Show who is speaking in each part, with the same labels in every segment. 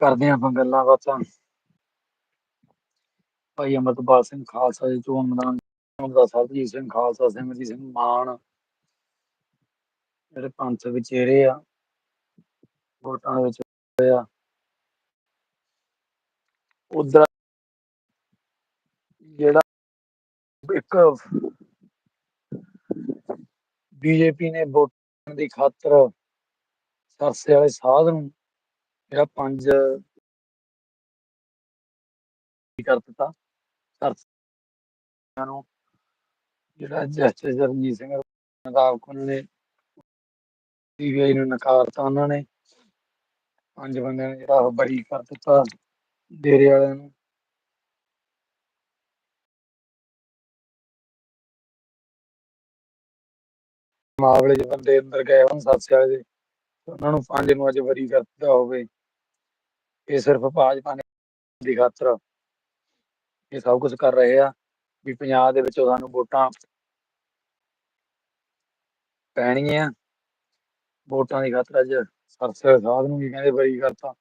Speaker 1: ਕਰਦੇ ਹਾਂ ਆਪਾਂ ਗੱਲਾਂ ਬਾਤਾਂ। ਭਾਈ ਅਮਰਤਪਾਲ ਸਿੰਘ ਖਾਲਸਾ ਜੀ, ਚੋਣ ਮੈਦਾਨ ਦਾ ਸਰਬਜੀਤ ਸਿੰਘ ਖਾਲਸਾ, ਸਿਮਰਜੀਤ ਸਿੰਘ ਮਾਨ, ਜਿਹੜੇ ਪੰਥ ਵਿਚੇਰੇ ਆ, ਵੋਟਾਂ ਦੇ ਵਿੱਚ ਹੋਏ ਉਧਰ ਜਿਹੜਾ ਇੱਕ ਬੀਜੇਪੀ ਨੇ ਵੋਟਾਂ ਦੀ ਖਾਤਰ ਸਰਸੇ ਵਾਲੇ ਸਾਧ ਨੂੰ ਜਿਹੜਾ ਪੰਜ ਕਰ ਦਿੱਤਾ ਸਰਸਿਆਂ ਨੂੰ। ਜਿਹੜਾ ਜਸਟਿਸ ਰਣਜੀਤ ਸਿੰਘ ਮੁਤਾਬਕ ਉਹਨਾਂ ਨੇ, ਸੀਬੀਆਈ ਨੂੰ ਨਕਾਰਤਾ ਉਹਨਾਂ ਨੇ। ਪੰਜ ਬੰਦਿਆਂ ਨੇ ਜਿਹੜਾ ਉਹ ਬਰੀ ਕਰ ਦਿੱਤਾ ਡੇਰੇ ਵਾਲਿਆਂ ਨੂੰ। ਮਾਮਲੇ ਚ ਬੰਦੇ ਅੰਦਰ ਗਏ ਹੋਣ ਸਰਸੇ ਵਾਲੇ ਦੇ। ਉਹਨਾਂ ਨੂੰ ਪੰਜ ਨੂੰ ਅੱਜ ਬਰੀ ਕਰ ਦਿੱਤਾ ਹੋਵੇ। ਇਹ ਸਿਰਫ ਭਾਜਪਾ ਨੇ ਦੀ ਖਾਤਰ ਇਹ ਸਭ ਕੁਝ ਕਰ ਰਹੇ ਆ ਵੀ ਪੰਜਾਬ ਦੇ ਵਿੱਚੋਂ ਸਾਨੂੰ ਵੋਟਾਂ ਪੈਣਗੀਆਂ। ਵੋਟਾਂ ਦੀ ਖਾਤਰ ਅੱਜ ਸਰਸੇ ਸਾਧ ਨੂੰ ਵੀ ਕਹਿੰਦੇ ਬਰੀ ਕਰਤਾ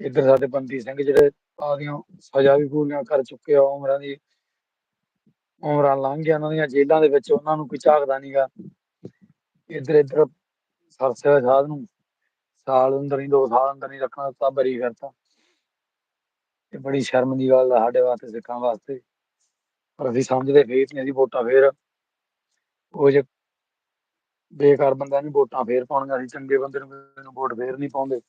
Speaker 1: ਇੱਧਰ ਸਾਡੇ ਬੰਦੀ ਸਿੰਘ ਜਿਹੜੇ ਆਪਦੀਆਂ ਸਜ਼ਾ ਵੀ ਪੂਰੀਆਂ ਕਰ ਚੁੱਕੇ ਆ, ਉਮਰਾਂ ਦੀ ਉਮਰਾਂ ਲੰਘ ਗਿਆ ਉਹਨਾਂ ਦੀਆਂ ਜੇਲ੍ਹਾਂ ਦੇ ਵਿੱਚ ਉਹਨਾਂ ਨੂੰ ਕੋਈ ਝਾਕਦਾ ਨਹੀਂਗਾ ਇੱਧਰ ਇੱਧਰ ਸਰਸੇ ਸਾਧ ਨੂੰ ਸਾਲ ਅੰਦਰ ਨਹੀਂ ਦੋ ਸਾਲ ਅੰਦਰ ਨਹੀਂ ਰੱਖਣਾ ਤਾਂ ਬਰੀ ਕਰਤਾ ਇਹ ਬੜੀ ਸ਼ਰਮ ਦੀ ਗੱਲ ਆ ਸਾਡੇ ਵਾਸਤੇ, ਸਿੱਖਾਂ ਵਾਸਤੇ। ਪਰ ਅਸੀਂ ਸਮਝਦੇ ਫੇਰ ਨਹੀਂ ਅਸੀਂ ਵੋਟਾਂ ਫੇਰ, ਉਹ ਜੇ ਬੇਕਾਰ ਬੰਦਿਆਂ ਨੂੰ ਵੋਟਾਂ ਫੇਰ ਪਾਉਣੀਆਂ ਅਸੀਂ ਚੰਗੇ ਬੰਦੇ ਨੂੰ ਵੋਟ ਫੇਰ ਨਹੀਂ ਪਾਉਂਦੇ।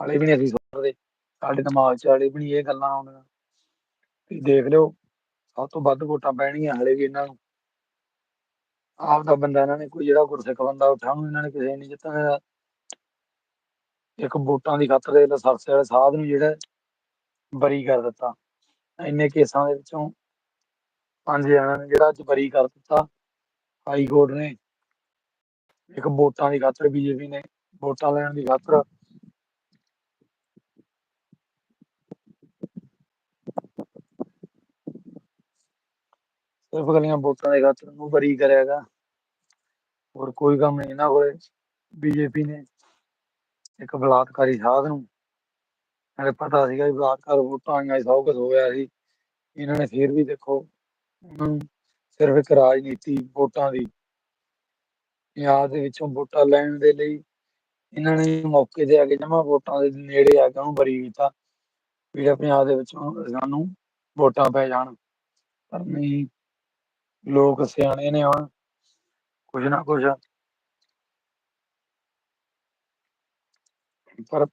Speaker 1: ਹਾਲੇ ਵੀ ਨਹੀਂ ਅਸੀਂ ਸੋਚਦੇ ਸਾਡੇ ਦਿਮਾਗ 'ਚ ਹਾਲੇ ਵੀ ਨਹੀਂ ਇਹ ਗੱਲਾਂ ਆਉਂਦੀਆਂ। ਤੁਸੀਂ ਦੇਖ ਲਿਓ, ਸਭ ਤੋਂ ਵੱਧ ਵੋਟਾਂ ਪੈਣਗੀਆਂ ਹਲੇ ਵੀ ਇਹਨਾਂ ਨੂੰ। ਆਪ ਦਾ ਬੰਦਾ ਇਹਨਾਂ ਨੇ, ਕੋਈ ਜਿਹੜਾ ਗੁਰਸਿੱਖ ਬੰਦਾ ਉੱਠਾ ਇਹਨਾਂ ਨੇ ਕਿਸੇ ਨੇ ਨਹੀਂ ਜਿੱਤਣ ਇੱਕ ਵੋਟਾਂ ਦੀ ਖਾਤਰ ਇਹ ਸਰਸੇ ਵਾਲੇ ਸਾਧ ਨੂੰ ਜਿਹੜਾ ਬਰੀ ਕਰ ਦਿੱਤਾ। ਇੰਨੇ ਕੇਸਾਂ ਦੇ ਵਿੱਚੋਂ ਪੰਜ ਜਣਾਂ ਨੇ ਜਿਹੜਾ ਅੱਜ ਬਰੀ ਕਰ ਦਿੱਤਾ, ਹਾਈ ਕੋਰਟ ਨੇ। ਇੱਕ ਵੋਟਾਂ ਦੀ ਖਾਤਰ ਬੀਜੇਪੀ ਨੇ ਵੋਟਾਂ ਲੈਣ ਦੀ ਖਾਤਰ ਸਿਰਫ ਗਲੀਆਂ ਵੋਟਾਂ ਦੇ ਖਾਤਰ ਨੂੰ ਬਰੀ ਕਰਿਆਗਾ ਹੋਰ ਕੋਈ ਕੰਮ ਨਹੀਂ, ਇਹਨਾਂ ਕੋਲੇ ਬੀਜੇਪੀ ਨੇ ਇੱਕ ਬਲਾਤਕਾਰੀ ਸਾਧ ਨੂੰ। ਨਾਲੇ ਪਤਾ ਸੀਗਾ ਵੀ ਬਲਾਤਕਾਰ ਵੋਟਾਂ ਆਈਆਂ ਸੀ, ਸਭ ਕੁਝ ਹੋਇਆ ਸੀ। ਇਹਨਾਂ ਨੇ ਫਿਰ ਵੀ ਦੇਖੋ ਉਹਨਾਂ ਨੂੰ ਸਿਰਫ ਇੱਕ ਰਾਜਨੀਤੀ ਵੋਟਾਂ ਦੀ ਪੰਜਾਬ ਦੇ ਵਿੱਚੋਂ ਵੋਟਾਂ ਲੈਣ ਦੇ ਲਈ ਇਹਨਾਂ ਨੇ ਮੌਕੇ ਤੇ ਆ ਕੇ ਜਮਾ ਵੋਟਾਂ ਦੇ ਨੇੜੇ ਆ ਕੇ ਉਹਨੂੰ ਬਰੀ ਕੀਤਾ ਵੀ ਜਿਹੜਾ ਪੰਜਾਬ ਦੇ ਵਿੱਚੋਂ ਸਾਨੂੰ ਵੋਟਾਂ ਪੈ ਜਾਣ। ਪਰ ਨਹੀਂ ਲੋਕ ਸਿਆਣੇ ਨੇ ਹੁਣ ਕੁਝ ਨਾ ਕੁਝ ਪਰ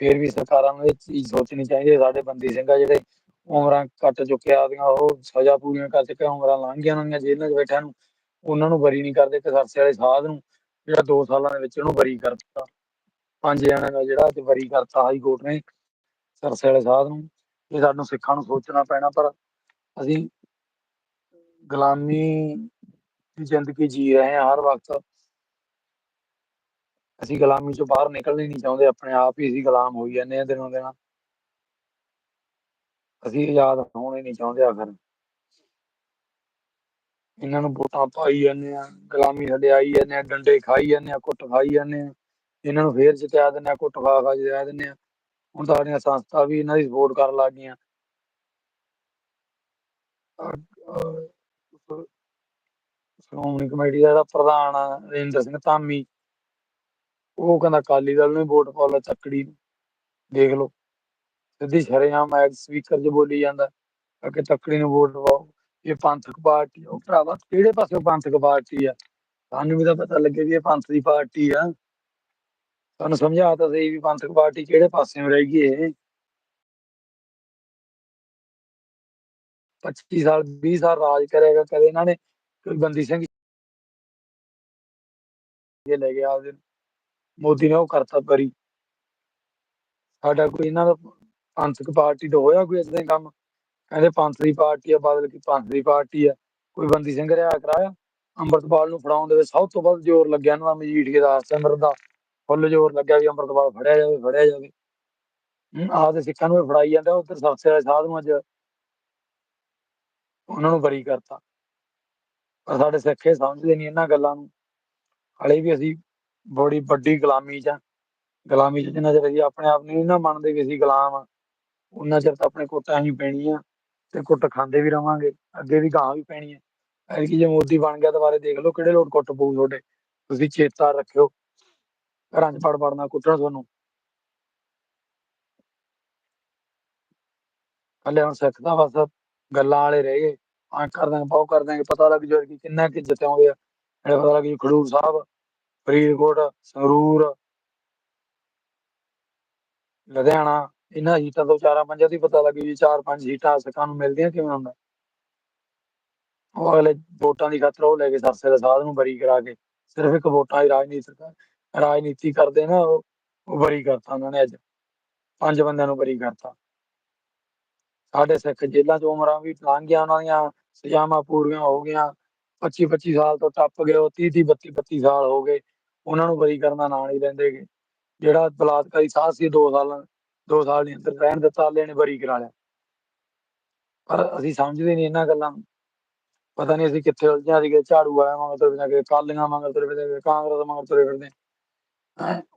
Speaker 1: ਫਿਰ ਵੀ ਸਰਕਾਰਾਂ ਨੂੰ ਇਹ ਚੀਜ਼ ਸੋਚਣੀ ਚਾਹੀਦੀ ਹੈ, ਸਾਡੇ ਬੰਦੀ ਸਿੰਘ ਜਿਹੜੇ ਉਮਰਾਂ ਕੱਟ ਚੁੱਕੇ ਆਪਦੀਆਂ, ਉਹ ਸਜ਼ਾ ਪੂਰੀਆਂ ਕਰ ਚੁੱਕੇ ਉਮਰਾਂ ਲੰਘ ਗਈਆਂ ਉਹਨਾਂ ਦੀਆਂ ਜੇਲ੍ਹਾਂ 'ਚ ਬੈਠਿਆਂ ਨੂੰ, ਉਹਨਾਂ ਨੂੰ ਬਰੀ ਨਹੀਂ ਕਰਦੇ ਤੇ ਸਰਸੇ ਵਾਲੇ ਸਾਧ ਨੂੰ ਜਿਹੜਾ 2 ਸਾਲਾਂ ਦੇ ਵਿੱਚ ਉਹਨੂੰ ਬਰੀ ਕਰ ਦਿੱਤਾ ਪੰਜ ਜਣਿਆਂ ਦਾ ਜਿਹੜਾ ਅੱਜ ਬਰੀ ਕਰਤਾ ਹਾਈ ਕੋਰਟ ਨੇ, ਸਰਸੇ ਵਾਲੇ ਸਾਧ ਨੂੰ, ਇਹ ਸਾਨੂੰ ਸਿੱਖਾਂ ਨੂੰ ਸੋਚਣਾ ਪੈਣਾ, ਪਰ ਅਸੀਂ ਗੁਲਾਮੀ ਦੀ ਜ਼ਿੰਦਗੀ ਜੀ ਰਹੇ ਹਾਂ ਹਰ ਵਕਤ। ਅਸੀਂ ਗੁਲਾਮੀ ਚੋਂ ਬਾਹਰ ਨਿਕਲਣਾ ਹੀ ਨਹੀਂ ਚਾਹੁੰਦੇ, ਆਪਣੇ ਆਪ ਹੀ ਅਸੀਂ ਗੁਲਾਮ ਹੋਈ ਜਾਂਦੇ ਹਾਂ ਦਿਨੋਂ ਦਿਨ। ਅਸੀਂ ਆਜ਼ਾਦ ਹੋਣੇ ਨਹੀਂ ਚਾਹੁੰਦੇ ਆਖਰ। ਇਹਨਾਂ ਨੂੰ ਵੋਟਾਂ ਪਾਈ ਜਾਂਦੇ ਆ ਗੁਲਾਮੀ ਸਾਡੇ ਆਈ ਜਾਂਦੇ ਆ ਡੰਡੇ ਖਾਈ ਜਾਂਦੇ ਆ ਕੁੱਟ ਖਾਈ ਜਾਂਦੇ ਆ ਇਹਨਾਂ ਨੂੰ ਫੇਰ ਜਿਤਾ ਦਿੰਦੇ ਆ ਕੁੱਟ ਖਾ ਖਾ ਜਿਤਾ ਦਿੰਦੇ ਆ ਹੁਣ ਤਾਂ ਸਾਡੀਆਂ ਸੰਸਥਾ ਵੀ ਇਹਨਾਂ ਦੀ ਸਪੋਰਟ ਕਰਨ ਲੱਗ ਗਈਆਂ ਸ਼੍ਰੋਮਣੀ ਕਮੇਟੀ ਦਾ ਜਿਹੜਾ ਪ੍ਰਧਾਨ ਆ ਰਜਿੰਦਰ ਸਿੰਘ ਧਾਮੀ ਉਹ ਕਹਿੰਦਾ ਅਕਾਲੀ ਦਲ ਨੂੰ ਹੀ ਵੋਟ ਪਾ ਲਓ, ਚੱਕੜੀ ਨੂੰ। ਦੇਖ ਲਓ। ਸਿੱਧੀ ਸ਼ਰੇਆਮ ਐਕ ਸਪੀਕਰ 'ਚ ਬੋਲੀ ਜਾਂਦਾ ਕਿ ਤੱਕੜੀ ਨੂੰ ਵੋਟ ਪਾਓ। ਇਹ ਪੰਥਕ ਪਾਰਟੀ ਉਹ ਭਰਾਵਾ, ਕਿਹੜੇ ਪਾਸੇ ਪੰਥਕ ਪਾਰਟੀ ਆ? ਸਾਨੂੰ ਵੀ ਤਾਂ ਪਤਾ ਲੱਗੇ ਵੀ ਇਹ ਪੰਥ ਦੀ ਪਾਰਟੀ ਆ। ਸਾਨੂੰ ਸਮਝਾ ਤਾਂ ਸਹੀ ਵੀ ਪੰਥਕ ਪਾਰਟੀ ਕਿਹੜੇ ਪਾਸਿਓਂ ਰਹਿ ਗਈ ਇਹ। 25 ਸਾਲ 20 ਸਾਲ ਰਾਜ ਕਰੇਗਾ ਕਦੇ ਇਹਨਾਂ ਨੇ ਕੋਈ ਬੰਦੀ ਸਿੰਘ ਇਹ ਲੈ ਗਿਆ ਆਪਦੇ ਮੋਦੀ ਨੇ ਉਹ ਕਰਤਾ ਬਰੀ ਸਾਡਾ ਕੋਈ ਇਹਨਾਂ ਦਾ ਪੰਥਕ ਪਾਰਟੀ ਤੋਂ ਹੋਇਆ ਕੋਈ ਇਦਾਂ ਕੰਮ। ਕਹਿੰਦੇ ਪੰਥ ਦੀ ਪਾਰਟੀ ਆ, ਬਾਦਲ ਕੀ ਪੰਥ ਦੀ ਪਾਰਟੀ ਆ। ਕੋਈ ਬੰਦੀ ਸਿੰਘ ਰਿਹਾ ਕਰਾਇਆ। ਅੰਮ੍ਰਿਤਪਾਲ ਨੂੰ ਫੜਾਉਣ ਦੇ ਵਿੱਚ ਸਭ ਤੋਂ ਵੱਧ ਜ਼ੋਰ ਲੱਗਿਆ ਇਹਨਾਂ ਦਾ ਮਜੀਠੀਏ ਦਾ ਸਿਮਰਨ ਦਾ। ਫੁੱਲ ਜ਼ੋਰ ਲੱਗਿਆ ਵੀ ਅੰਮ੍ਰਿਤਪਾਲ ਫੜਿਆ ਜਾਵੇ ਫੜਿਆ ਜਾਵੇ। ਆਹ ਤੇ ਸਿੱਖਾਂ ਨੂੰ ਫੜਾਈ ਜਾਂਦਾ ਉਧਰ ਸਰਸੇ ਵਾਲੇ ਸਾਧ ਨੂੰ ਅੱਜ ਉਹਨਾਂ ਨੂੰ ਬਰੀ ਕਰਤਾ। ਪਰ ਸਾਡੇ ਸਿੱਖੇ ਸਮਝਦੇ ਨਹੀਂ ਇਹਨਾਂ ਗੱਲਾਂ ਨੂੰ। ਹਲੇ ਵੀ ਅਸੀਂ ਬੜੀ ਵੱਡੀ ਗੁਲਾਮੀ 'ਚ ਗੁਲਾਮੀ 'ਚ ਜਿੰਨਾ ਚਿਰ ਅਸੀਂ ਆਪਣੇ ਆਪ ਨੂੰ ਨਾ ਮੰਨਦੇ ਵੀ ਅਸੀਂ ਗੁਲਾਮ ਆ ਉਹਨਾਂ ਚਿਰ ਤਾਂ ਆਪਣੇ ਕੁੱਟਾਂ ਹੀ ਪੈਣੀਆਂ ਤੇ ਕੁੱਟ ਖਾਂਦੇ ਵੀ ਰਵਾਂਗੇ, ਅੱਗੇ ਵੀ ਗਾਂ ਵੀ ਪੈਣੀ ਹੈ ਐਤਕੀ ਜੇ ਮੋਦੀ ਬਣ ਗਿਆ ਦੁਬਾਰੇ ਦੇਖ ਲਓ ਕਿਹੜੇ ਲੋਟ ਕੁੱਟ ਪਊ ਤੁਹਾਡੇ। ਤੁਸੀਂ ਚੇਤਾ ਰੱਖਿਓ, ਘਰਾਂ 'ਚ ਪੜ ਪੜਨਾ ਕੁੱਟਣ ਤੁਹਾਨੂੰ। ਕੱਲੇ ਹੁਣ ਸਿੱਖ ਤਾਂ ਬਸ ਗੱਲਾਂ ਵਾਲੇ ਰਹਿ ਗਏ ਆਂ ਕਰ ਦਾਂਗੇ ਪਾਉ ਕਰ ਦਾਂਗੇ ਪਤਾ ਲੱਗ ਜਾਊ ਕਿ ਕਿੰਨਾ ਕਿ ਜਿੱਤਿਆਉਂਦੇ ਆ ਇਹ ਪਤਾ ਲੱਗ ਜੂ ਖਡੂਰ ਸਾਹਿਬ ਫਰੀਦਕੋਟ, ਸੰਗਰੂਰ, ਲੁਧਿਆਣਾ, ਇਹਨਾਂ ਸੀਟਾਂ ਤੋਂ ਚਾਰਾਂ ਪੰਜਾਂ ਦੀ ਪਤਾ ਲੱਗ ਜੀ ਚਾਰ ਪੰਜ ਸੀਟਾਂ ਸਿੱਖਾਂ ਨੂੰ ਮਿਲਦੀਆਂ ਕਿਵੇਂ ਹੁੰਦਾ। ਉਹ ਅਗਲੇ ਵੋਟਾਂ ਦੀ ਖਾਤਰ ਉਹ ਲੈ ਕੇ ਸਰਸੇ ਦੇ ਸਾਧ ਨੂੰ ਬਰੀ ਕਰਾ ਕੇ ਸਿਰਫ ਇੱਕ ਵੋਟਾਂ ਦੀ ਰਾਜਨੀਤੀ ਰਾਜਨੀਤੀ ਕਰਦੇ ਨਾ, ਉਹ ਉਹ ਬਰੀ ਕਰਤਾ ਉਹਨਾਂ ਨੇ ਅੱਜ। ਪੰਜ ਬੰਦਿਆਂ ਨੂੰ ਬਰੀ ਕਰਤਾ। ਸਾਡੇ ਸਿੱਖ ਜੇਲ੍ਹਾਂ 'ਚ ਉਮਰਾਂ ਵੀ ਲੰਘ ਗਿਆ ਉਹਨਾਂ ਦੀਆਂ ਸਜ਼ਾਵਾਂ ਪੂਰੀਆਂ ਹੋ ਗਈਆਂ। 25 25 ਸਾਲ ਤੋਂ ਟੱਪ ਗਏ, ਉਹ 30 30 32 32 ਸਾਲ ਹੋ ਗਏ। ਉਹਨਾਂ ਨੂੰ ਬਰੀ ਕਰਨ ਦਾ ਨਾਂ ਨਹੀਂ ਲੈਂਦੇ ਜਿਹੜਾ ਬਲਾਤਕਾਰੀ ਸਾਹ ਸੀ 2 ਸਾਲ 2 ਸਾਲ ਦੇ ਅੰਦਰ ਰਹਿਣ ਦਿੱਤਾ ਅੱਲੇ ਬਰੀ ਕਰਾ ਲਿਆ। ਪਰ ਅਸੀਂ ਸਮਝਦੇ ਨਹੀਂ ਇਹਨਾਂ ਗੱਲਾਂ ਨੂੰ। ਪਤਾ ਨਹੀਂ ਅਸੀਂ ਕਿੱਥੇ ਉਲਝਿਆ ਸੀਗੇ, ਝਾੜੂ ਆਇਆ ਮੰਗਲ ਤੁਰੇ ਫਿਰਦੇ ਕਾਲੀਆਂ ਮੰਗਲ ਤੁਰੇ ਫਿਰਦੇ ਕਾਂਗਰਸ ਮੰਗਲ ਤੁਰੇ ਫਿਰਦੇ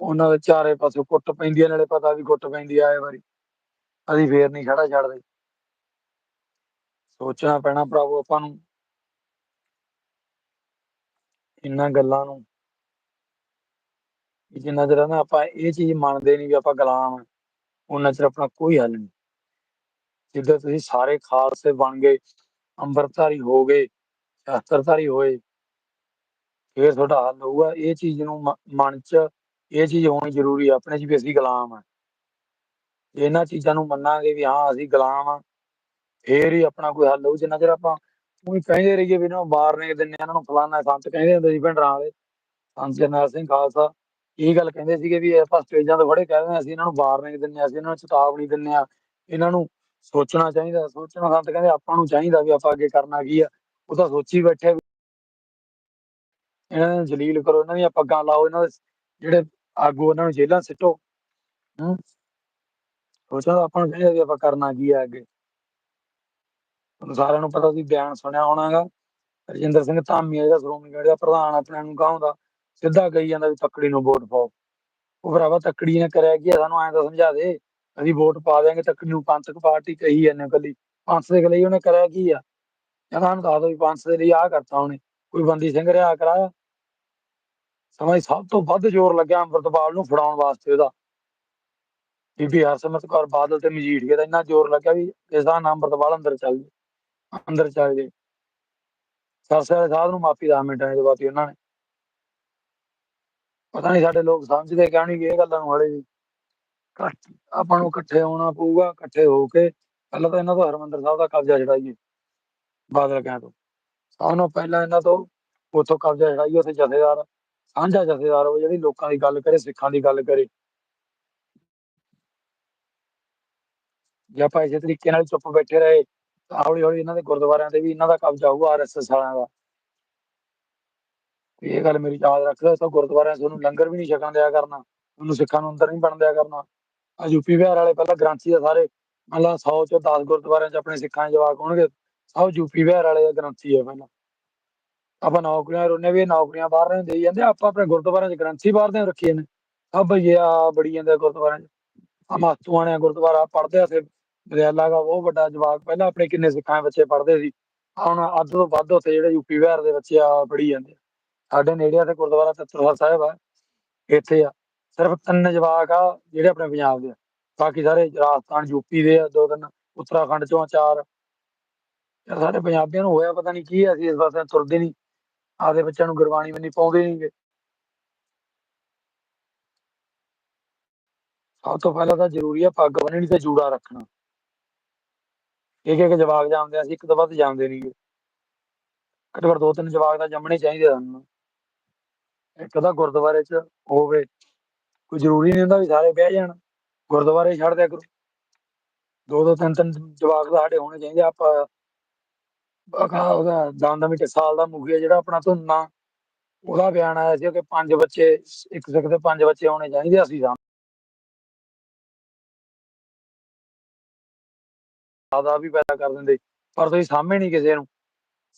Speaker 1: ਉਹਨਾਂ ਦੇ ਚਾਰੇ ਪਾਸੇ ਕੁੱਟ ਪੈਂਦੀ ਆ, ਨਾਲੇ ਪਤਾ ਵੀ ਕੁੱਟ ਪੈਂਦੀ ਆ ਇਹ ਵਾਰੀ। ਅਸੀਂ ਫੇਰ ਨਹੀਂ ਖੜਾ ਛੱਡਦੇ। ਸੋਚਣਾ ਪੈਣਾ ਭਰਾਵੋ ਆਪਾਂ ਨੂੰ। ਇਹਨਾਂ ਗੱਲਾਂ ਨੂੰ ਜਿੰਨਾ ਚਿਰ ਨਾ ਆਪਾਂ ਇਹ ਚੀਜ਼ ਮੰਨਦੇ ਨਹੀਂ ਵੀ ਆਪਾਂ ਗੁਲਾਮ ਆ ਉਹਨਾਂ ਚਿਰ ਆਪਣਾ ਕੋਈ ਹੱਲ ਨਹੀਂ। ਜਿੱਦਾਂ ਤੁਸੀਂ ਸਾਰੇ ਖਾਲਸੇ ਬਣ ਗਏ, ਅੰਮ੍ਰਿਤਧਾਰੀ ਹੋ ਗਏ, ਸ਼ਾਸਤਰਧਾਰੀ ਹੋਏ, ਫਿਰ ਤੁਹਾਡਾ ਹੱਲ ਹੋਊਗਾ। ਇਹ ਚੀਜ਼ ਨੂੰ ਮਨ 'ਚ ਇਹ ਚੀਜ਼ ਹੋਣੀ ਜ਼ਰੂਰੀ ਆ ਆਪਣੇ 'ਚ ਵੀ ਅਸੀਂ ਗੁਲਾਮ ਆ। ਇਹਨਾਂ ਚੀਜ਼ਾਂ ਨੂੰ ਮੰਨਾਂਗੇ ਵੀ ਹਾਂ, ਅਸੀਂ ਗੁਲਾਮ ਆ, ਫੇਰ ਹੀ ਆਪਣਾ ਕੋਈ ਹੱਲ ਹੋਊ। ਜਿੰਨਾ ਚਿਰ ਆਪਾਂ ਉਹੀ ਕਹਿੰਦੇ ਰਹੀਏ ਵੀ ਇਹਨਾਂ ਨੂੰ ਮਾਰਨੇ ਦਿੰਨੇ ਇਹਨਾਂ ਨੂੰ ਫਲਾਨਾ ਸੰਤ ਕਹਿੰਦੇ ਹੁੰਦੇ ਸੀ ਭਿੰਡਰਾਂ ਵਾਲੇ। ਸੰਤ ਜਰਨੈਲ ਸਿੰਘ ਖਾਲਸਾ ਇਹ ਗੱਲ ਕਹਿੰਦੇ ਸੀਗੇ ਵੀ ਆਪਾਂ ਸਟੇਜਾਂ ਤੋਂ ਖੜੇ ਕਹਿ ਦਿੰਦੇ ਹਾਂ, ਅਸੀਂ ਇਹਨਾਂ ਨੂੰ ਵਾਰਨਿੰਗ ਦਿੰਨੇ ਆ ਅਸੀਂ ਇਹਨਾਂ ਨੂੰ ਚੇਤਾਵਨੀ ਦਿੰਨੇ ਆ ਇਹਨਾਂ ਨੂੰ ਸੋਚਣਾ ਚਾਹੀਦਾ ਸੋਚਣਾ ਸੰਤ ਕਹਿੰਦੇ ਆਪਾਂ ਨੂੰ ਚਾਹੀਦਾ ਵੀ ਆਪਾਂ ਅੱਗੇ ਕਰਨਾ ਕੀ ਆ ਉਹ ਤਾਂ ਸੋਚੀ ਬੈਠੇ ਇਹਨਾਂ ਨੂੰ ਜਲੀਲ ਕਰੋ ਇਹਨਾਂ ਦੀਆਂ ਪੱਗਾਂ ਲਾਓ ਇਹਨਾਂ ਦੇ ਜਿਹੜੇ ਆਗੂ ਉਹਨਾਂ ਨੂੰ ਜੇਲਾਂ ਸਿੱਟੋ ਹੂੰ ਸੋਚਣਾ ਆਪਾਂ ਨੂੰ ਚਾਹੀਦਾ ਵੀ ਆਪਾਂ ਕਰਨਾ ਕੀ ਆ ਅੱਗੇ। ਸਾਰਿਆਂ ਨੂੰ ਪਤਾ ਤੁਸੀਂ ਬਿਆਨ ਸੁਣਿਆ ਹੋਣਾਗਾ ਰਜਿੰਦਰ ਸਿੰਘ ਧਾਮੀ ਜਿਹੜਾ ਸ਼੍ਰੋਮਣੀ ਕਮੇਟੀ ਦਾ ਪ੍ਰਧਾਨ ਆਪਣੇ ਨੂੰ ਕਹਾਉਂਦਾ ਸਿੱਧਾ ਕਹੀ ਜਾਂਦਾ ਵੀ ਤੱਕੜੀ ਨੂੰ ਵੋਟ ਪਾਓ। ਉਹ ਭਰਾਵਾ ਤੱਕੜੀ ਨੇ ਕਰਿਆ ਕੀ ਆ, ਸਾਨੂੰ ਐਂ ਤਾਂ ਸਮਝਾ ਦੇ। ਅਸੀਂ ਵੋਟ ਪਾ ਦਿਆਂਗੇ, ਤੱਕੜੀ ਨੂੰ ਪੰਥਕ ਪਾਰਟੀ ਕਹੀ ਜਾਂਦੇ ਕੱਲੀ। ਪੰਥ ਦੇ ਲਈ ਉਹਨੇ ਕਰਿਆ ਕੀ ਆ? ਕਹਿੰਦਾ ਸਾਨੂੰ ਦੱਸ ਦਿਓ ਵੀ ਪੰਥ ਦੇ ਲਈ ਆਹ ਕਰਤਾ ਉਹਨੇ। ਕੋਈ ਬੰਦੀ ਸਿੰਘ ਰਿਹਾ ਕਰਾਇਆ? ਸਮਾਂ ਸਭ ਤੋਂ ਵੱਧ ਜ਼ੋਰ ਲੱਗਿਆ ਅੰਮ੍ਰਿਤਪਾਲ ਨੂੰ ਫੜਾਉਣ ਵਾਸਤੇ ਉਹਦਾ। ਬੀਬੀ ਹਰਸਿਮਰਤ ਕੌਰ ਬਾਦਲ ਤੇ ਮਜੀਠੀਆ ਦਾ ਇੰਨਾ ਜ਼ੋਰ ਲੱਗਿਆ ਵੀ ਇਸ ਦਾ ਨਾਮ ਅੰਮ੍ਰਿਤਪਾਲ ਅੰਦਰ ਚੱਲ ਜੇ ਅੰਦਰ ਚੱਲ ਜੇ ਸਰਸੇ ਸਾਹਿਬ ਨੂੰ ਮਾਫੀ ਦਾ ਮਿੰਟਾਂ ਦੇ ਬਾਅਦ ਉਹਨਾਂ ਨੇ ਪਤਾ ਨਹੀਂ ਸਾਡੇ ਲੋਕ ਸਮਝਦੇ ਕਿਉਂ ਨਹੀਂ ਇਹ ਗੱਲਾਂ ਨੂੰ ਹਲੇ ਵੀ। ਆਪਾਂ ਨੂੰ ਇਕੱਠੇ ਹੋਣਾ ਪਊਗਾ, ਇਕੱਠੇ ਹੋ ਕੇ ਪਹਿਲਾਂ ਤਾਂ ਇਹਨਾਂ ਤੋਂ ਹਰਮੰਦਰ ਸਾਹਿਬ ਦਾ ਕਬਜ਼ਾ ਛਡਾਈਏ ਬਾਦਲ ਕਹਿਣ ਤੋਂ। ਸਭ ਨੂੰ ਪਹਿਲਾਂ ਇਹਨਾਂ ਤੋਂ ਉੱਥੋਂ ਕਬਜ਼ਾ ਛਡਾਈਏ ਉੱਥੇ ਜਥੇਦਾਰ, ਸਾਂਝਾ ਜਥੇਦਾਰ ਉਹ ਜਿਹੜੀ ਲੋਕਾਂ ਦੀ ਗੱਲ ਕਰੇ, ਸਿੱਖਾਂ ਦੀ ਗੱਲ ਕਰੇ। ਜੇ ਆਪਾਂ ਇਸੇ ਤਰੀਕੇ ਨਾਲ ਚੁੱਪ ਬੈਠੇ ਰਹੇ, ਤਾਂ ਹੌਲੀ ਹੌਲੀ ਇਹਨਾਂ ਦੇ ਗੁਰਦੁਆਰਿਆਂ ਤੇ ਵੀ ਇਹਨਾਂ ਦਾ ਕਬਜ਼ਾ ਹੋਊਗਾ ਆਰਐਸਐਸ ਵਾਲਿਆਂ ਦਾ। ਤੇ ਇਹ ਗੱਲ ਮੇਰੀ ਯਾਦ ਰੱਖਦਾ ਤਾਂ ਗੁਰਦੁਆਰਿਆਂ 'ਚ ਤੁਹਾਨੂੰ ਲੰਗਰ ਵੀ ਨਹੀਂ ਛਕਣ ਦਿਆ ਕਰਨਾ ਤੁਹਾਨੂੰ ਸਿੱਖਾਂ ਨੂੰ ਅੰਦਰ ਨਹੀਂ ਬਣ ਦਿਆ ਕਰਨਾ। ਆ ਯੂਪੀ ਬਿਹਾਰ ਵਾਲੇ ਪਹਿਲਾਂ ਗ੍ਰੰਥੀ ਆ ਸਾਰੇ ਮਤਲਬ 100 ਚੋਂ 10 ਗੁਰਦੁਆਰਿਆਂ 'ਚ ਆਪਣੇ ਸਿੱਖਾਂ ਦੇ ਜਵਾਕ ਹੋਣਗੇ, ਸਭ ਯੂਪੀ ਬਿਹਾਰ ਵਾਲੇ ਆ, ਗ੍ਰੰਥੀ ਆ ਪਹਿਲਾਂ। ਆਪਾਂ ਨੌਕਰੀਆਂ ਰੋਨੇ ਵੀ ਨੌਕਰੀਆਂ ਬਾਹਰ ਨੂੰ ਦੇਈ ਜਾਂਦੇ, ਆਪਾਂ ਆਪਣੇ ਗੁਰਦੁਆਰਿਆਂ 'ਚ ਗ੍ਰੰਥੀ ਬਾਹਰ ਦੇ ਰੱਖੇ ਨੇ ਸਭ ਭਈਏ ਆ, ਬੜੀ ਜਾਂਦੇ ਆ ਗੁਰਦੁਆਰਿਆਂ 'ਚ। ਆ ਮਾਸਤੂਆਂ ਨੇ ਗੁਰਦੁਆਰਾ ਪੜਦੇ ਆ ਤੇ ਦਰਿਆਲਾ ਦਾ ਬਹੁਤ ਵੱਡਾ ਜਵਾਕ ਪਹਿਲਾਂ ਆਪਣੇ ਕਿੰਨੇ ਸਿੱਖਾਂ ਦੇ ਬੱਚੇ ਪੜਦੇ ਸੀ। ਹੁਣ ਅੱਧ ਤੋਂ ਵੱਧ ਉੱਥੇ ਜਿਹੜੇ ਯੂਪੀ ਬਿਹਾਰ ਦੇ ਬੱਚੇ ਆ ਪੜੀ ਜਾਂਦੇ ਆ। ਸਾਡੇ ਨੇੜੇ ਆ ਤੇ ਗੁਰਦੁਆਰਾ ਤਤਰਵਾ ਸਾਹਿਬ ਆ, ਇੱਥੇ ਆ। ਸਿਰਫ ਤਿੰਨ ਜਵਾਕ ਆ ਜਿਹੜੇ ਆਪਣੇ ਪੰਜਾਬ ਦੇ ਆ। ਬਾਕੀ ਸਾਰੇ ਰਾਜਸਥਾਨ ਯੂਪੀ ਦੇ ਆ ਦੋ ਤਿੰਨ, ਉੱਤਰਾਖੰਡ ਚੋਂ ਆ ਚਾਰ। ਯਾਰ ਸਾਡੇ ਪੰਜਾਬੀਆਂ ਨੂੰ ਹੋਇਆ ਪਤਾ ਨਹੀਂ ਕੀ ਆ, ਅਸੀਂ ਇਸ ਪਾਸੇ ਤੁਰਦੇ ਨਹੀਂ। ਆਪਦੇ ਬੱਚਿਆਂ ਨੂੰ ਗੁਰਬਾਣੀ ਵੀ ਨਹੀਂ ਪਾਉਂਦੇ ਨਹੀਂਗੇ ਸਭ ਤੋਂ ਪਹਿਲਾਂ ਤਾਂ ਜ਼ਰੂਰੀ ਆ ਪੱਗ ਬੰਨਣੀ ਤੇ ਜੂੜਾ ਰੱਖਣਾ। ਇੱਕ ਇੱਕ ਜਵਾਕ ਜਾਂਦੇ ਆ, ਅਸੀਂ ਇੱਕ ਤੋਂ ਵੱਧ ਜਾਂਦੇ ਨਹੀਂਗੇ। ਘੱਟੋ ਘੱਟ ਦੋ ਤਿੰਨ ਜਵਾਕ ਤਾਂ ਜੰਮਣੇ ਚਾਹੀਦੇ ਸਾਨੂੰ। ਇੱਕ ਤਾਂ ਗੁਰਦੁਆਰੇ 'ਚ ਹੋਵੇ, ਕੋਈ ਜ਼ਰੂਰੀ ਨਹੀਂ ਹੁੰਦਾ ਵੀ ਸਾਰੇ ਬਹਿ ਜਾਣ, ਗੁਰਦੁਆਰੇ ਛੱਡ ਦਿਆ ਕਰੋ। ਦੋ ਦੋ ਤਿੰਨ ਤਿੰਨ ਜਵਾਕ ਤਾਂ ਸਾਡੇ ਹੋਣੇ ਚਾਹੀਦੇ ਆਪਾਂ ਬਖਾ ਉਹਦਾ ਦੰਦ ਮਿੱਟ ਸਾਲ ਦਾ ਮੁਖੀਆ ਜਿਹੜਾ ਆਪਣਾ ਧੁੰਨਾ ਉਹਦਾ ਬਿਆਨ ਆਇਆ ਸੀ ਕਿ ਪੰਜ ਬੱਚੇ, ਇੱਕ ਸਿੱਖ ਦੇ ਪੰਜ ਬੱਚੇ ਹੋਣੇ ਚਾਹੀਦੇ ਅਸੀਂ ਆਦਾ ਵੀ ਪੈਦਾ ਕਰ ਦਿੰਦੇ, ਪਰ ਤੁਸੀਂ ਸਾਹਮਣੇ ਨਹੀਂ ਕਿਸੇ ਨੂੰ।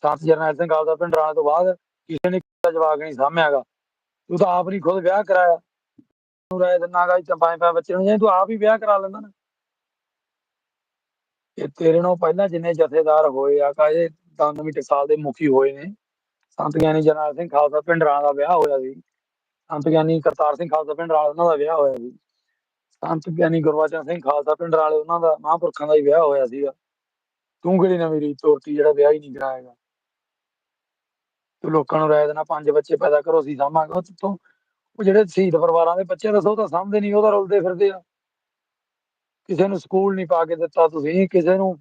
Speaker 1: ਸੰਤ ਜਰਨੈਲ ਸਿੰਘ ਆਪ ਦਾ ਪਿੰਡਰਾਂ ਤੋਂ ਬਾਅਦ, ਕਿਸੇ ਨੇ ਕਿਸੇ ਦਾ ਜਵਾਕ ਨਹੀਂ ਸਾਹਮਣਿਆਗਾ ਤੂੰ ਤਾਂ ਆਪ ਨਹੀਂ ਖੁਦ ਵਿਆਹ ਕਰਾਇਆ। ਨੂੰ ਰਾਏ ਦਿੰਨਾਗਾ ਇੱਥੇ ਪੰਜ ਪੰਜ ਬੱਚੇ ਨੂੰ ਜੇ ਤੂੰ ਆਪ ਹੀ ਵਿਆਹ ਕਰਾ ਲੈਂਦਾ ਨਾ। ਇਹ ਤੇਰੇ ਨਾਲ ਪਹਿਲਾਂ ਜਿੰਨੇ ਜਥੇਦਾਰ ਹੋਏ ਆ ਕਾਹਦੇ ਦੰਦ ਟਕਸਾਲ ਦੇ ਮੁਖੀ ਹੋਏ ਨੇ। ਸੰਤ ਗਿਆਨੀ ਜਰਨੈਲ ਸਿੰਘ ਖਾਲਸਾ ਪਿੰਡਰਾਂ ਦਾ ਵਿਆਹ ਹੋਇਆ ਸੀ। ਸੰਤ ਗਿਆਨੀ ਕਰਤਾਰ ਸਿੰਘ ਖਾਲਸਾ ਪਿੰਡਰਾਂ ਉਹਨਾਂ ਦਾ ਵਿਆਹ ਹੋਇਆ ਸੀ। ਸੰਤ ਗਿਆਨੀ ਗੁਰਬਚਨ ਸਿੰਘ ਖਾਲਸਾ ਪਿੰਡਰਾਂ ਵਾਲੇ ਉਹਨਾਂ ਦਾ ਮਹਾਂਪੁਰਖਾਂ ਦਾ ਹੀ ਵਿਆਹ ਹੋਇਆ ਸੀਗਾ। ਤੂੰ ਕਿਹੜੀ ਨਵੀਂ ਰੀਤ ਤੋਰਤੀ ਜਿਹੜਾ ਵਿਆਹ ਹੀ ਨਹੀਂ ਕਰਾਏਗਾ? ਤੂੰ ਲੋਕਾਂ ਨੂੰ ਰਾਏ ਦੇਣਾ, ਪੰਜ ਬੱਚੇ ਪੈਦਾ ਕਰੋ, ਅਸੀਂ ਸਾਂਭਾਂਗੇ ਉਹ ਤੋਂ। ਉਹ ਜਿਹੜੇ ਸ਼ਹੀਦ ਪਰਿਵਾਰਾਂ ਦੇ ਬੱਚੇ ਦੱਸੋ ਤਾਂ ਸਮਝਦੇ ਨਹੀਂ ਉਹਦਾ ਰੁਲਦੇ ਫਿਰਦੇ ਆ। ਕਿਸੇ ਨੂੰ ਸਕੂਲ ਨਹੀਂ ਪਾ ਕੇ ਦਿੱਤਾ, ਤੁਸੀਂ ਕਿਸੇ ਨੂੰ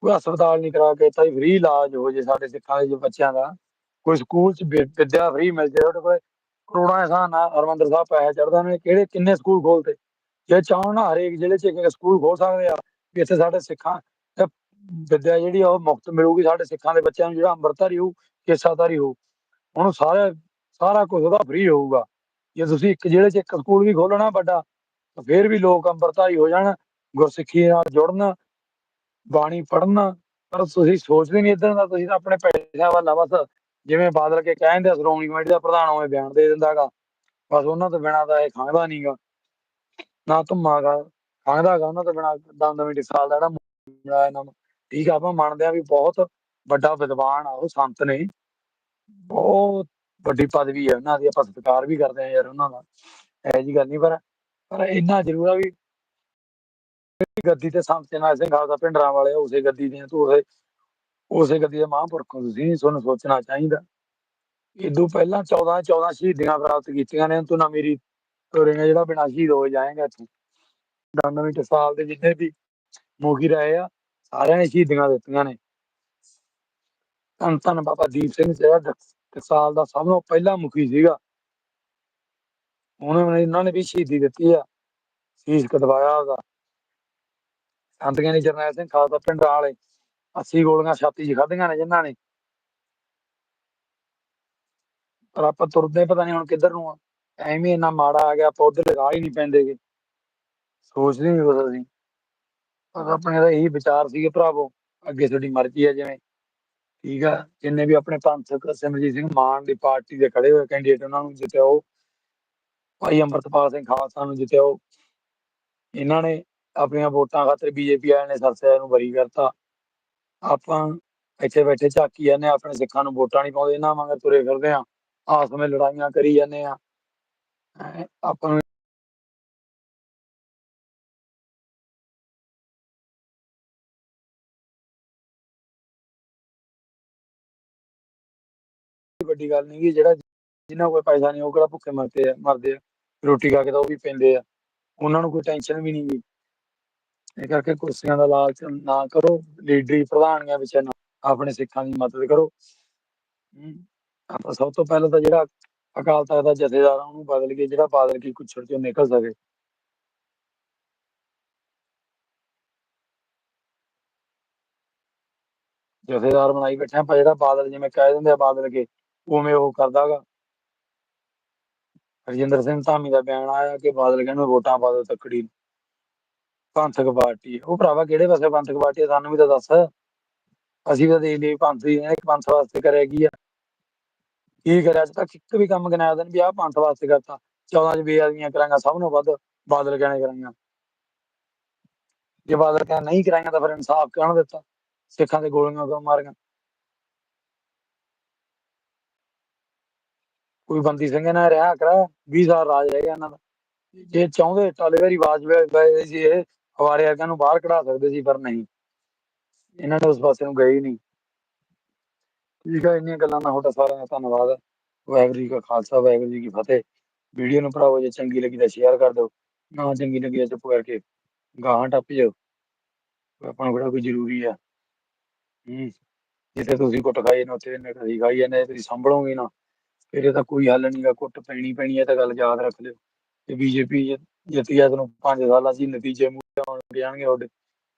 Speaker 1: ਕੋਈ ਹਸਪਤਾਲ ਨਹੀਂ ਕਰਾ ਕੇ ਦਿੱਤਾ ਫ੍ਰੀ ਇਲਾਜ ਹੋ ਜੇ ਸਾਡੇ ਸਿੱਖਾਂ ਦੇ ਬੱਚਿਆਂ ਦਾ। ਕੋਈ ਸਕੂਲ ਚ ਵਿ- ਫ੍ਰੀ ਮਿਲ ਜੇ ਉਹਦੇ ਕੋਲ ਕਰੋੜਾਂ ਦੇ ਹਿਸਾਬ ਨਾਲ ਹਰਮੰਦਰ ਸਾਹਿਬ ਪੈਸੇ ਚੜਦਾ ਉਹਨੇ ਕਿਹੜੇ, ਕਿੰਨੇ ਸਕੂਲ ਖੋਲਤੇ ਜੇ ਚਾਹਣ ਨਾ ਹਰੇਕ ਜ਼ਿਲ੍ਹੇ ਚ ਇੱਕ ਸਕੂਲ ਖੋਲ ਸਕਦੇ ਆ, ਵੀ ਇੱਥੇ ਸਾਡੇ ਸਿੱਖਾਂ ਤੇ ਵਿੱਦਿਆ ਜਿਹੜੀ ਆ, ਉਹ ਮੁਫਤ ਮਿਲੂਗੀ, ਸਾਡੇ ਸਿੱਖਾਂ ਦੇ ਬੱਚਿਆਂ ਨੂੰ ਜਿਹੜਾ ਅੰਮ੍ਰਿਤਧਾਰੀ ਹੋਊ ਕੇਸਾਧਾਰੀ ਹੋਊ। ਹੁਣ ਸਾਰਾ ਸਾਰਾ ਕੁਝ ਉਹਦਾ ਫ੍ਰੀ ਹੋਊਗਾ। ਜੇ ਤੁਸੀਂ ਇੱਕ ਜ਼ਿਲ੍ਹੇ ਚ ਇੱਕ ਸਕੂਲ ਵੀ ਖੋਲਣਾ ਵੱਡਾ, ਤਾਂ ਫੇਰ ਵੀ ਲੋਕ ਅੰਮ੍ਰਿਤਧਾਰੀ ਹੋ ਜਾਣ, ਗੁਰਸਿੱਖੀ ਨਾਲ ਜੁੜਨ, ਬਾਣੀ ਪੜ੍ਹਨ। ਪਰ ਤੁਸੀਂ ਸੋਚਦੇ ਨਹੀਂ ਇਦਾਂ ਦਾ, ਤੁਸੀਂ ਤਾਂ ਆਪਣੇ ਪੈਸਿਆਂ ਵੱਲ ਬਸ। ਜਿਵੇਂ ਬਾਦਲ ਕੇ ਕਹਿੰਦੇ ਆ, ਸ਼੍ਰੋਮਣੀ ਕਮੇਟੀ ਦਾ ਪ੍ਰਧਾਨ ਉਵੇਂ ਬਿਆਨ ਦੇ ਦਿੰਦਾਗਾ ਬਸ ਉਹਨਾਂ ਤੋਂ ਬਿਨਾਂ ਤਾਂ ਇਹ ਖਾਂਦਾ ਨਹੀਂਗਾ ਨਾ ਧੁੰਮਾਗਾ ਖਾਂਦਾਗਾ ਉਹਨਾਂ ਤੋਂ ਬਿਨਾਂ ਦਮ ਦਮੀ ਸਾਲ ਦਾ ਜਿਹੜਾ ਮੁੰਡਾ ਨਾਮ ਠੀਕ ਆ, ਆਪਾਂ ਮੰਨਦੇ ਆ ਵੀ ਬਹੁਤ ਵੱਡਾ ਵਿਦਵਾਨ ਆ, ਉਹ ਸੰਤ ਨੇ। ਬਹੁਤ ਵੱਡੀ ਪਦਵੀ ਹੈ ਉਹਨਾਂ ਦੀ, ਆਪਾਂ ਸਤਿਕਾਰ ਵੀ ਕਰਦੇ ਆ ਯਾਰ ਉਹਨਾਂ ਦਾ, ਇਹ ਜੀ ਗੱਲ ਨਹੀਂ, ਪਰ ਪਰ ਇੰਨਾ ਜ਼ਰੂਰ ਆ ਵੀ ਗੱਦੀ ਤੇ ਸੰਤ ਜਨਾ ਸਿੰਘ ਖਾਲਸਾ ਪਿੰਡਰਾਂ ਵਾਲੇ ਉਸੇ ਗੱਦੀ ਦੇ ਤੂੰ ਉਸੇ ਉਸੇ ਗੱਦੀ ਦੇ ਮਹਾਂਪੁਰਖ ਹੋ ਤੁਸੀਂ, ਤੁਹਾਨੂੰ ਸੋਚਣਾ ਚਾਹੀਦਾ। ਇਦੋਂ ਪਹਿਲਾਂ 14 14 ਸ਼ਹੀਦੀਆਂ ਪ੍ਰਾਪਤ ਕੀਤੀਆਂ ਨੇ ਤੂੰ ਨਾ ਮੇਰੀ ਤੋਰੇਗਾ ਜਿਹੜਾ ਬਿਨਾਂ ਸ਼ਹੀਦ ਹੋ ਜਾਏਗਾ ਇੱਥੇ। ਦੰਦਵੀਂ ਟਸਾਲ ਦੇ ਜਿੰਨੇ ਵੀ ਮੋਗੀ ਰਹੇ ਆ, ਸਾਰਿਆਂ ਨੇ ਸ਼ਹੀਦੀਆਂ ਦਿੱਤੀਆਂ ਨੇ। ਧੰਨ ਧੰਨ ਬਾਬਾ ਦੀਪ ਸਿੰਘ ਜਿਹੜਾ ਟਸਾਲ ਦਾ ਸਭ ਤੋਂ ਪਹਿਲਾ ਮੁਖੀ ਸੀਗਾ। ਉਹਨਾਂ ਨੇ ਇਹਨਾਂ ਨੇ ਵੀ ਸ਼ਹੀਦੀ ਦਿੱਤੀ ਆ। ਸ਼ੀਸ਼ ਕਟਵਾਇਆ ਉਹਦਾ। ਸੰਤ ਗਿਆਨੀ ਜਰਨੈਲ ਸਿੰਘ ਖਾਲਸਾ ਪਿੰਡ ਵਾਲੇ 80 ਗੋਲੀਆਂ ਛਾਤੀ 'ਚ ਖਾਧੀਆਂ ਨੇ ਜਿਨ੍ਹਾਂ ਨੇ। ਪਰ ਆਪਾਂ ਤੁਰਦੇ ਪਤਾ ਨਹੀਂ ਹੁਣ ਕਿੱਧਰ ਨੂੰ ਆ। ਐਵੇਂ ਇੰਨਾ ਮਾੜਾ ਆ ਗਿਆ, ਆਪਾਂ ਉਧਰ ਰਾਹ ਹੀ ਨਹੀਂ ਪੈਂਦੇਗੇ ਸੋਚਦੇ ਨਹੀਂ ਕੁਛ ਅਸੀਂ। ਪਰ ਆਪਣੇ ਦਾ ਇਹੀ ਵਿਚਾਰ ਸੀਗੇ ਭਰਾਵੋ, ਅੱਗੇ ਤੁਹਾਡੀ ਮਰਜ਼ੀ ਹੈ ਜਿਵੇਂ। ਠੀਕ ਆ ਜਿੰਨੇ ਵੀ ਆਪਣੇ ਪੰਥਕ ਸਿਮਰਜੀਤ ਸਿੰਘ ਮਾਨ ਦੀ ਪਾਰਟੀ ਦੇ ਖੜੇ ਹੋਏ ਕੈਂਡੀਡੇਟ ਉਹਨਾਂ ਨੂੰ ਜਿੱਤਿਓ ਭਾਈ ਅੰਮ੍ਰਿਤਪਾਲ ਸਿੰਘ ਖਾਲਸਾ ਨੂੰ ਜਿੱਤਿਓ ਇਹਨਾਂ ਨੇ ਆਪਣੀਆਂ ਵੋਟਾਂ ਖਾਤਰ ਬੀਜੇਪੀ ਵਾਲਿਆਂ ਨੇ ਸਰਸੇ ਨੂੰ ਬਰੀ ਕਰਤਾ। ਆਪਾਂ ਇੱਥੇ ਬੈਠੇ ਝਾਕੀ ਜਾਂਦੇ ਹਾਂ, ਆਪਣੇ ਸਿੱਖਾਂ ਨੂੰ ਵੋਟਾਂ ਨਹੀਂ ਪਾਉਂਦੇ ਇਹਨਾਂ ਵਾਂਗ ਤੁਰੇ ਫਿਰਦੇ ਆ ਆਪਸ ਵਿੱਚ ਲੜਾਈਆਂ ਕਰੀ ਜਾਂਦੇ ਆ ਹੈਂ, ਆਪਾਂ ਵੱਡੀ ਗੱਲ ਨਹੀਂ ਗੀ, ਜਿਹੜਾ ਜਿਨ੍ਹਾਂ ਕੋਲ ਪੈਸਾ ਨਹੀਂ ਉਹ ਕਿਹੜਾ ਭੁੱਖੇ ਮਰਦੇ ਆ ਮਰਦੇ ਆ। ਰੋਟੀ ਖਾ ਕੇ ਤਾਂ ਉਹ ਵੀ ਪੈਂਦੇ ਆ। ਉਹਨਾਂ ਨੂੰ ਕੋਈ ਟੈਨਸ਼ਨ ਵੀ ਨਹੀਂ ਗੀ। ਇਹ ਕਰਕੇ ਕੁਰਸੀਆਂ ਦਾ ਲਾਲਚ ਨਾ ਕਰੋ। ਲੀਡਰੀ ਪ੍ਰਧਾਨੀਆਂ ਵਿੱਚ ਨਾ ਆਪਣੇ ਸਿੱਖਾਂ ਦੀ ਮਦਦ ਕਰੋ। ਆਪਾਂ ਸਭ ਤੋਂ ਪਹਿਲਾਂ ਤਾਂ ਜਿਹੜਾ ਅਕਾਲ ਤਖਤ ਦਾ ਜਥੇਦਾਰ ਆ, ਉਹਨੂੰ ਬਦਲ ਕੇ ਜਿਹੜਾ ਬਾਦਲ ਕੀ ਕੁੱਛੜ ਚੋਂ ਨਿਕਲ ਸਕੇ। ਜਥੇਦਾਰ ਬਣਾਈ ਬੈਠੇ ਆਪਾਂ ਜਿਹੜਾ ਬਾਦਲ ਜਿਵੇਂ ਕਹਿ ਦਿੰਦੇ ਆ ਬਾਦਲ ਕੇ ਉਵੇਂ ਉਹ ਕਰਦਾਗਾ। ਰਜਿੰਦਰ ਸਿੰਘ ਧਾਮੀ ਦਾ ਬਿਆਨ ਆਇਆ ਕਿ ਬਾਦਲ ਕਹਿੰਦੇ ਵੋਟਾਂ ਪਾ ਦਿਓ ਤੱਕੜੀ ਪੰਥਕ ਪਾਰਟੀ ਉਹ ਭਰਾਵਾ ਕਿਹੜੇ ਪਾਸੇ ਪੰਥਕ ਪਾਰਟੀ ਸਾਨੂੰ ਵੀ ਤਾਂ ਦੱਸ। ਅਸੀਂ ਤਾਂ ਦੇਖ ਲਈ ਪੰਥ ਦੀ ਇੱਕ ਪੰਥ ਵਾਸਤੇ ਕਰਿਆ ਕੀ ਆ। ਕੀ ਕਰਿਆ? ਅੱਜ ਤੱਕ ਇੱਕ ਵੀ ਕੰਮ ਗਿਣਾਇਆ ਤਾਂ ਵੀ ਆਹ ਪੰਥ ਵਾਸਤੇ ਕਰਤਾ। 14 ਚ ਬੇਅਦਬੀਆਂ ਕਰਾਂਗਾ, ਸਭ ਨੂੰ ਵੱਧ ਬਾਦਲ ਕਹਿਣੇ ਕਰਾਂਗਾ? ਜੇ ਬਾਦਲ ਕਹਿ ਨਹੀਂ ਕਰਾਂਗਾ ਤਾਂ ਫਿਰ ਇਨਸਾਫ ਕਹਿਣ ਦਿੱਤਾ? ਸਿੱਖਾਂ ਦੇ ਗੋਲੀਆਂ ਕਿਉਂ ਮਾਰੀਆਂ? ਕੋਈ ਬੰਦੀ ਸਿੰਘ ਨੇ ਰਿਹਾ ਕਰਾ 20 ਸਾਲ ਰਾਜ ਰਹਿ ਗਿਆ ਇਹਨਾਂ ਦਾ। ਜੇ ਚਾਹੁੰਦੇ ਟਾਲੇ ਵਾਰੀ ਵਾਜਪਾਈ ਇਹ ਹਵਾਰੇ ਵਰਗਿਆਂ ਨੂੰ ਬਾਹਰ ਕਢਾ ਸਕਦੇ ਸੀ, ਪਰ ਨਹੀਂ। ਇਹਨਾਂ ਨੇ ਉਸ ਪਾਸੇ ਨੂੰ ਗਏ ਹੀ ਨਹੀਂ। ਠੀਕ ਹੈ ਇੰਨੀਆਂ ਗੱਲਾਂ ਦਾ ਤੁਹਾਡਾ ਸਾਰਿਆਂ ਦਾ ਧੰਨਵਾਦ। ਵਾਹਿਗੁਰੂ ਜੀ ਕਾ ਖਾਲਸਾ, ਵਾਹਿਗੁਰੂ ਜੀ ਕੀ ਫਤਿਹ। ਵੀਡੀਓ ਨੂੰ ਭਰਾਵੋ, ਜੇ ਚੰਗੀ ਲੱਗੀ ਤਾਂ ਸ਼ੇਅਰ ਕਰ ਦਿਓ। ਨਾ ਚੰਗੀ ਲੱਗੀ ਤਾਂ ਚੁੱਪ ਕਰਕੇ ਗਾਹਾਂ ਟੱਪ ਜਾਓ। ਆਪਾਂ ਨੂੰ ਕਿਹੜਾ ਕੋਈ ਜ਼ਰੂਰੀ ਆ? ਹੂੰ। ਜਿੱਥੇ ਤੁਸੀਂ ਕੁੱਟ ਖਾਈ ਨੇ ਉੱਥੇ ਨੇ ਅਸੀਂ ਖਾਈ ਜਾਂਦੇ ਤੁਸੀਂ ਸੰਭਲੋਗੇ ਨਾ ਫਿਰ ਇਹਦਾ ਕੋਈ ਹੱਲ ਨਹੀਂਗਾ ਕੁੱਟ ਪੈਣੀ ਪੈਣੀ ਹੈ ਤਾਂ ਗੱਲ ਯਾਦ ਰੱਖ ਲਿਓ। ਤੇ ਬੀਜੇਪੀ ਜਿੱਤੀ ਆ ਤੁਹਾਨੂੰ 5 ਸਾਲਾਂ 'ਚ ਨਤੀਜੇ ਮੂਹਰੇ ਆਉਣ ਜਾਣਗੇ ਤੁਹਾਡੇ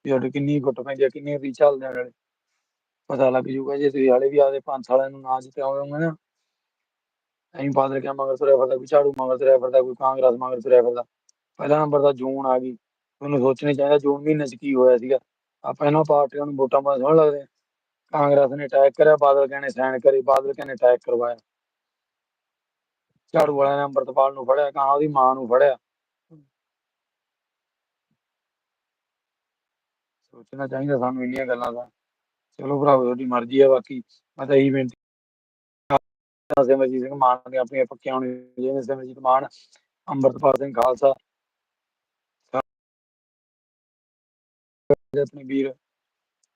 Speaker 1: ਤੁਹਾਡੇ ਕਿੰਨੀ ਕੁੱਟ ਪੈਂਦੀ ਹੈ ਕਿੰਨੀ ਵੀ ਚੱਲਦੇ ਨਾਲੇ। ਪਤਾ ਲੱਗ ਜੂਗਾ ਜੇ ਤੁਸੀਂ ਹਾਲੇ ਵੀ ਆਪਦੇ ਪੰਜ ਸਾਲਾਂ ਨੂੰ ਨਾ ਜਿਤਾਓਗੇ ਨਾ। ਐਂ ਬਾਦਲ ਕਿਆ ਮਗਰ ਤੁਰਿਆ ਫਿਰਦਾ ਕੋਈ ਝਾੜੂ ਮਗਰ ਤੁਰਿਆ ਫਿਰਦਾ ਕੋਈ ਕਾਂਗਰਸ ਮਗਰ ਤੁਰਿਆ ਫਿਰਦਾ ਪਹਿਲਾ ਨੰਬਰ ਤਾਂ ਜੂਨ ਆ ਗਈ। ਉਹਨੂੰ ਸੋਚਣਾ ਚਾਹੀਦਾ ਜੂਨ ਮਹੀਨੇ 'ਚ ਕੀ ਹੋਇਆ ਸੀਗਾ। ਆਪਾਂ ਇਹਨਾਂ ਪਾਰਟੀਆਂ ਨੂੰ ਵੋਟਾਂ ਪਾਉਣ ਸੋਹਣ ਲੱਗਦੇ ਆ। ਕਾਂਗਰਸ ਨੇ ਅਟੈਕ ਕਰਿਆ, ਬਾਦਲ ਕਹਿੰਦੇ ਸਾਈਨ ਕਰੇ, ਬਾਦਲ ਕਹਿੰਦੇ ਅਟੈਕ ਕਰਵਾਇਆ। ਝਾੜੂ ਵਾਲਿਆਂ ਨੇ ਅੰਮ੍ਰਿਤਪਾਲ ਨੂੰ ਫੜਿਆ ਕਾਂ ਉਹਦੀ ਮਾਂ ਨੂੰ ਫੜਿਆ। ਸੋਚਣਾ ਚਾਹੀਦਾ ਸਾਨੂੰ ਇੰਨੀਆਂ ਗੱਲਾਂ ਦਾ। ਚਲੋ ਭਰਾਵੋ, ਤੁਹਾਡੀ ਮਰਜ਼ੀ ਆ, ਬਾਕੀ ਮੈਂ ਤਾਂ ਇਹੀ ਬੇਨਤੀ ਸਿਮਰਜੀਤ ਸਿੰਘ ਮਾਨ ਨੇ ਆਪਣੀਆਂ ਪੱਕੀਆਂ ਹੋਣੀ ਜਿਵੇਂ ਸਿਮਰਜੀਤ ਮਾਨ, ਅੰਮ੍ਰਿਤਪਾਲ ਸਿੰਘ ਖਾਲਸਾ। ਆਪਣੇ ਵੀਰ,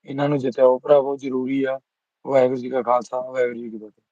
Speaker 1: ਇਹਨਾਂ ਨੂੰ ਜਿੱਤਿਆ ਜਿਤਾਓ ਭਰਾਵੋ, ਜ਼ਰੂਰੀ ਆ। ਵਾਹਿਗੁਰੂ ਜੀ ਕਾ ਖਾਲਸਾ, ਵਾਹਿਗੁਰੂ ਜੀ ਕੀ ਫਤਿਹ।